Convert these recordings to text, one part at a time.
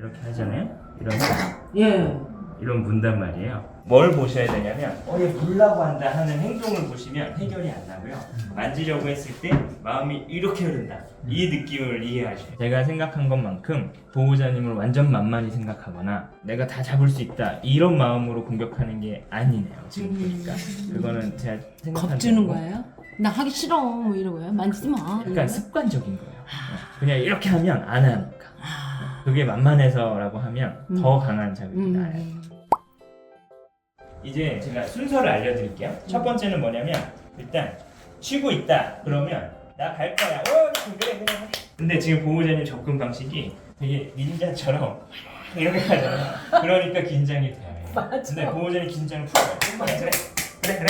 이렇게 하잖아요. 이러면 예. 이런 문단 말이에요. 뭘 보셔야 되냐면 어얘 물라고 한다 하는 행동을 보시면 해결이 안 나고요. 만지려고 했을 때 마음이 이렇게 흐른다. 이 느낌을 이해하셔요. 제가 생각한 것만큼 보호자님을 완전 만만히 생각하거나 내가 다 잡을 수 있다 이런 마음으로 공격하는 게 아니네요. 지금 보니까 그거는 제가 생각한 겁주는 대로 거예요? 나 하기 싫어 뭐 이러고요. 만지지 마. 약간? 습관적인 거예요. 그냥 이렇게 하면 안. 아. 그게 만만해서라고 하면 음. 더 강한 자극이 음. 나요. 이제 제가 순서를 알려드릴게요. 첫 번째는 뭐냐면 일단 쉬고 있다 그러면 나 갈 거야. 어 그래 그래. 그래. 근데 지금 보호자님 접근 방식이 되게 닌자처럼 이렇게 하잖아요. 그러니까 긴장이 돼요. 근데 보호자님 긴장을 풀어요. 그래 그래 그래 그래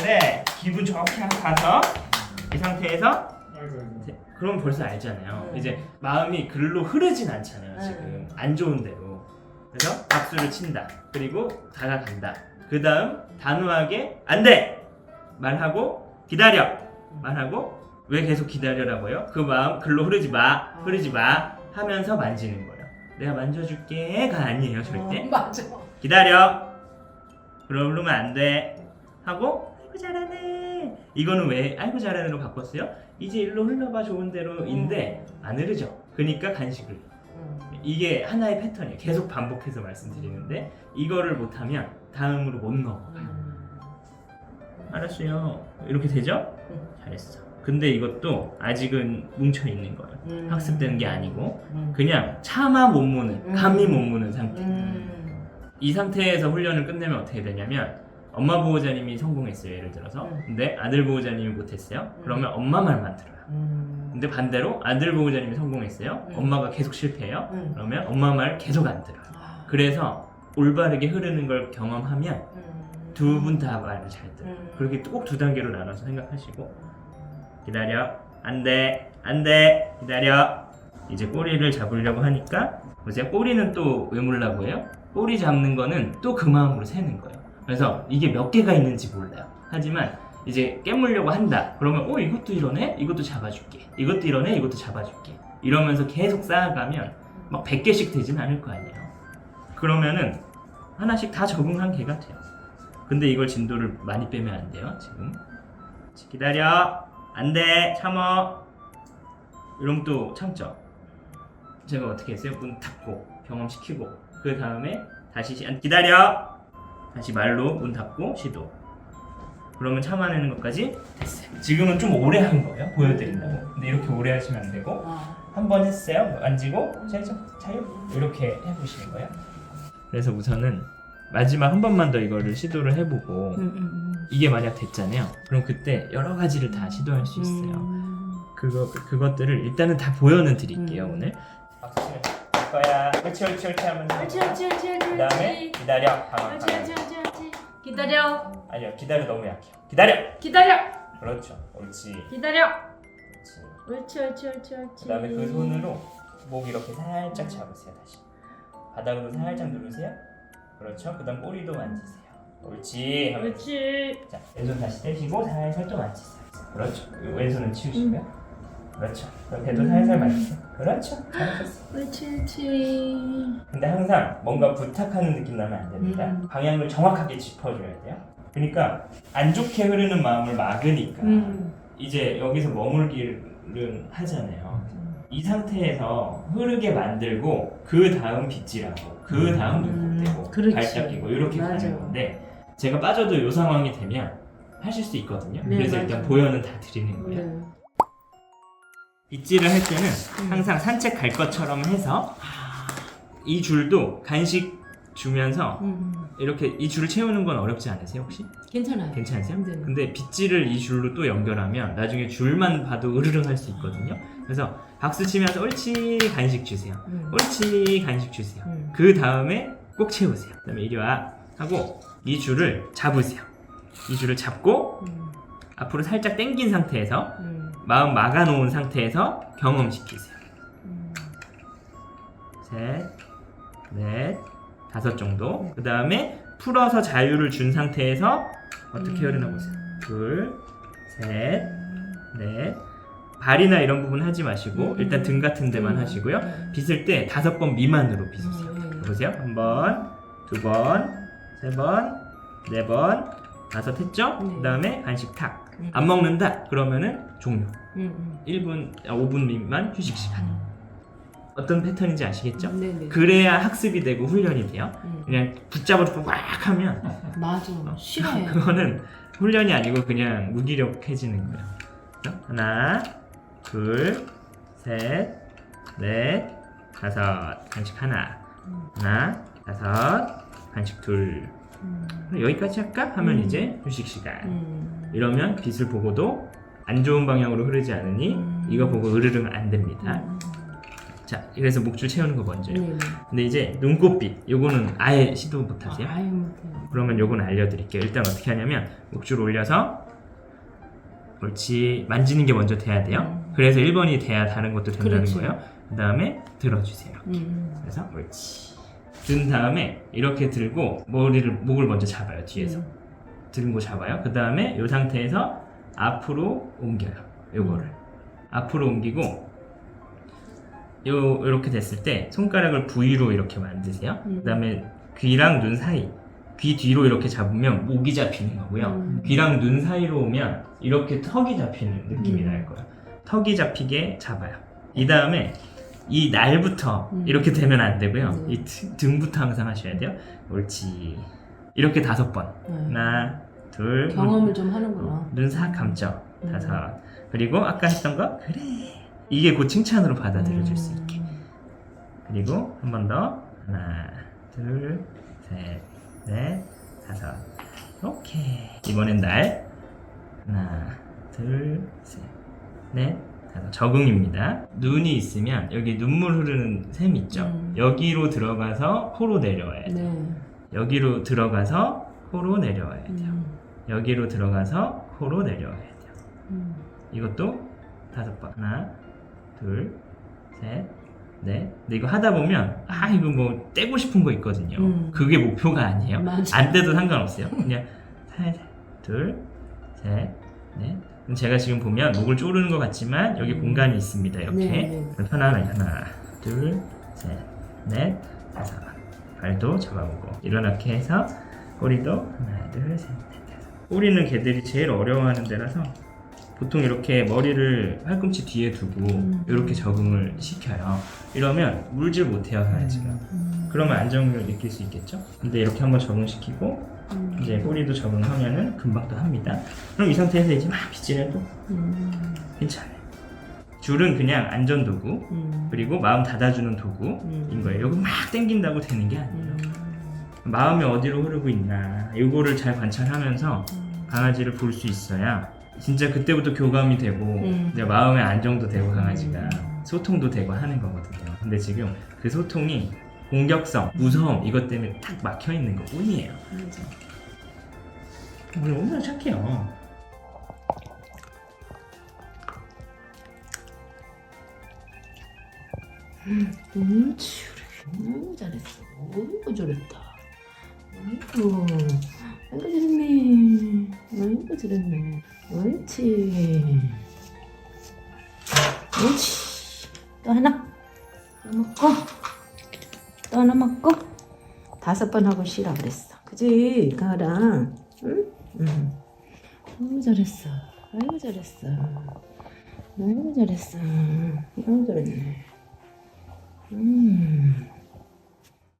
그래 기분 좋게 가서 이 상태에서 그럼 벌써 알잖아요. 네. 이제 마음이 글로 흐르진 않잖아요. 네. 지금 안 좋은 대로. 그래서 박수를 친다. 그리고 다가간다. 그 다음 단호하게 안 돼! 말하고 기다려! 말하고 왜 계속 기다려라고요? 그 마음 글로 흐르지 마! 흐르지 마! 하면서 만지는 거예요. 내가 만져줄게가 아니에요, 절대. 어, 맞아. 기다려. 그러면 안 돼. 하고 아이고 잘하네. 이거는 왜 아이고 잘하네로 바꿨어요? 이제 일로 흘러봐 좋은 대로인데 안 흐르죠. 그러니까 간식을. 이게 하나의 패턴이에요. 계속 반복해서 말씀드리는데 이거를 못하면 다음으로 못 넘어가요. 알았어요. 이렇게 되죠? 응. 잘했어. 근데 이것도 아직은 뭉쳐 있는 거예요. 음. 학습되는 게 아니고 음. 그냥 차마 못 무는, 음. 감히 못 무는 상태. 음. 이 상태에서 훈련을 끝내면 어떻게 되냐면 엄마 보호자님이 성공했어요 예를 들어서 음. 근데 아들 보호자님이 못했어요 음. 그러면 엄마 말만 들어요 음. 근데 반대로 아들 보호자님이 성공했어요 음. 엄마가 계속 실패해요 음. 그러면 엄마 말 계속 안 들어요 아. 그래서 올바르게 흐르는 걸 경험하면 음. 두분 다 말을 잘 들어요 음. 그렇게 꼭 두 단계로 나눠서 생각하시고 기다려 안돼 안돼 기다려 이제 꼬리를 잡으려고 하니까 보세요 꼬리는 또 왜 물라고 해요? 꼬리 잡는 거는 또 그 마음으로 세는 거예요 그래서 이게 몇 개가 있는지 몰라요. 하지만 이제 깨물려고 한다. 그러면 어 이것도 이러네? 이것도 잡아줄게. 이것도 이러네? 이것도 잡아줄게. 이러면서 계속 쌓아가면 막 100개씩 되진 않을 거 아니에요. 그러면은 하나씩 다 적응한 개가 돼요. 근데 이걸 진도를 많이 빼면 안 돼요 지금. 기다려. 안 돼. 참어. 이러면 또 참죠. 제가 어떻게 했어요? 문 닫고 경험시키고 그 다음에 다시 시- 안- 기다려 다시 말로 문 닫고 시도 그러면 참아내는 것까지 됐어요 지금은 좀 오래 한 거예요 보여드린다고 근데 이렇게 오래 하시면 안 되고 아. 한번 했어요 만지고 자유 자유 이렇게 해보시는 거예요 그래서 우선은 마지막 한 번만 더 이거를 시도를 해보고 음, 음, 음. 이게 만약 됐잖아요. 그럼 그때 여러 가지를 다 시도할 수 있어요. 음. 그거 그것들을 일단은 다 보여는 드릴게요 음. 오늘. 박수 될 거야. 옳지 옳지 옳지 하면서. 옳지 옳지 옳지 옳지 그다음에 기다려. 방황 옳지. 옳지 옳지 옳지 기다려 아니요 기다려 너무 약해요. 기다려. 기다려 그렇죠. 옳지. 기다려 옳지. 옳지 옳지 옳지 옳지 그다음에 그 손으로 목 이렇게 살짝 잡으세요 다시. 바닥으로 살짝 누르세요. 그렇죠. 그다음 꼬리도 만지세요. 옳지. 하면서. 옳지 자, 왼손 다시 떼시고 살살 또 만지세요. 그렇죠. 왼손은 치우시고요. 그렇죠. 배도 살살 만지세요. 그렇죠. 잘하셨어요. 옳지 옳지 근데 항상 뭔가 부탁하는 느낌 나면 안 됩니다. 음. 방향을 정확하게 짚어줘야 돼요. 그러니까 안 좋게 흐르는 마음을 막으니까 음. 이제 여기서 머물기를 하잖아요. 이 상태에서 흐르게 만들고 그 다음 빗질하고 그 다음 음, 눈곱대고 그렇지. 발짝 끼고 이렇게 맞아. 가는 건데 제가 빠져도 이 상황이 되면 하실 수 있거든요. 네, 그래서 맞아. 일단 보여는 다 드리는 거예요. 네. 빗질을 할 때는 음. 항상 산책 갈 것처럼 해서 이 줄도 간식 주면서 음. 이렇게 이 줄을 채우는 건 어렵지 않으세요 혹시? 괜찮아요 괜찮으세요? 네. 근데 빗질을 이 줄로 또 연결하면 나중에 줄만 봐도 으르렁 할수 있거든요. 그래서 박수 치면서 옳지 간식 주세요. 음. 옳지 간식 주세요. 음. 그 다음에 꼭 채우세요. 그다음에 이리 와 하고 이 줄을 잡으세요. 이 줄을 잡고 음. 앞으로 살짝 당긴 상태에서 음. 마음 막아놓은 상태에서 경험시키세요. 음. 셋, 넷, 다섯 정도. 그 다음에 풀어서 자유를 준 상태에서 어떻게 음. 흐르나 보세요. 둘, 셋, 넷, 발이나 이런 부분 하지 마시고 음. 일단 등 같은 데만 음. 하시고요. 음. 빗을 때 다섯 번 미만으로 빗으세요. 음. 보세요. 한 번, 두 번, 세 번, 네 번, 다섯 했죠? 네. 그 다음에 간식 탁. 음. 안 먹는다? 그러면은 종료. 음, 음. 1분, 아, 5분 미만 휴식 시간. 어떤 패턴인지 아시겠죠? 네 네. 그래야 학습이 되고 훈련이 돼요. 음. 그냥 붙잡아서 꽉 하면 맞아. 싫어해. 그거는 훈련이 아니고 그냥 무기력해지는 거예요. 그죠? 하나, 둘, 셋, 넷, 다섯, 간식 하나, 음. 하나, 다섯, 간식 둘. 음. 여기까지 할까? 하면 음. 이제 휴식 시간. 음. 이러면 빛을 보고도 안 좋은 방향으로 흐르지 않으니 음. 이거 보고 으르릉 안 됩니다. 음. 자, 그래서 목줄 채우는 거 먼저요. 네네. 근데 이제 눈꽃빛 요거는 아예 시도 못 하세요. 아유 못해요. 그러면 요건 알려드릴게요. 일단 어떻게 하냐면 목줄 올려서 옳지 만지는 게 먼저 돼야 돼요. 음. 그래서 1번이 돼야 다른 것도 된다는 그렇지. 거예요. 그 다음에 들어주세요. 음. 그래서 옳지. 든 다음에 이렇게 들고 머리를 목을 먼저 잡아요 뒤에서 음. 들고 잡아요. 그 다음에 이 상태에서 앞으로 옮겨요. 요거를 음. 앞으로 옮기고 요 이렇게 됐을 때 손가락을 V로 이렇게 만드세요. 음. 그 다음에 귀랑 눈 사이 귀 뒤로 이렇게 잡으면 목이 잡히는 거고요. 음. 귀랑 눈 사이로 오면 이렇게 턱이 잡히는 느낌이 음. 날 거예요. 턱이 잡히게 잡아요. 이 다음에 이 날부터 음. 이렇게 되면 안 되고요. 음. 이 등- 등부터 항상 하셔야 돼요. 옳지. 이렇게 다섯 번. 네. 하나, 둘, 경험을 좀 하는구나. 눈싹 감죠. 음. 다섯. 그리고 아까 했던 거 그래. 이게 곧 칭찬으로 받아들여질 수 있게. 음. 그리고 한 번 더. 하나, 둘, 셋, 넷, 다섯. 오케이. 이번엔 날. 하나, 둘, 셋, 넷. 적응입니다. 눈이 있으면 여기 눈물 흐르는 셈 있죠. 음. 여기로 들어가서 코로 내려와야 돼요. 네. 여기로 들어가서 코로 내려와야 돼요. 음. 여기로 들어가서 코로 내려와야 돼요. 음. 이것도 다섯 번. 하나, 둘, 셋, 넷. 근데 이거 하다 보면 아 이거 뭐 떼고 싶은 거 있거든요. 음. 그게 목표가 아니에요. 맞아. 안 떼도 상관없어요. 그냥 살살 둘, 셋, 넷. 그럼 제가 지금 보면 목을 조르는 것 같지만 여기 음. 공간이 있습니다. 이렇게 네, 네. 편안하게 하나, 둘, 셋, 넷, 다섯. 발도 잡아보고 일어나게 해서 꼬리도 하나, 둘, 셋, 넷, 다섯. 꼬리는 개들이 제일 어려워하는 데라서 보통 이렇게 머리를 팔꿈치 뒤에 두고 음. 이렇게 적응을 시켜요. 이러면 물질 못해요, 강아지가. 음. 그러면 안정을 느낄 수 있겠죠? 근데 이렇게 한번 적응시키고 음. 이제 꼬리도 적응하면은 금방 또 합니다. 그럼 이 상태에서 이제 막 빗질해도 음. 괜찮아요. 줄은 그냥 안전 도구 음. 그리고 마음 닫아주는 도구인 음. 거예요. 이거 막 땡긴다고 되는 게 아니에요. 음. 마음이 어디로 흐르고 있나 이거를 잘 관찰하면서 음. 강아지를 볼 수 있어야 진짜 그때부터 교감이 되고 음. 내 마음의 안정도 되고 강아지가 음. 소통도 되고 하는 거거든요. 근데 지금 그 소통이 공격성, 무서움 이것 때문에 딱 막혀 있는 것 뿐이에요. 맞아. 오늘 얼마나 착해요. 음, 너무 잘했어. 너무 잘했다. 아이고, 아이고 잘했네. 아이고 잘했네. 옳지. 옳지. 또 하나. 또 먹고. 또 하나 먹고. 다섯 번 하고 쉬라 그랬어. 그지, 가라. 응? 응. 너무 잘했어. 아이고 잘했어. 아이고 잘했어. 아이고 잘했네. 음.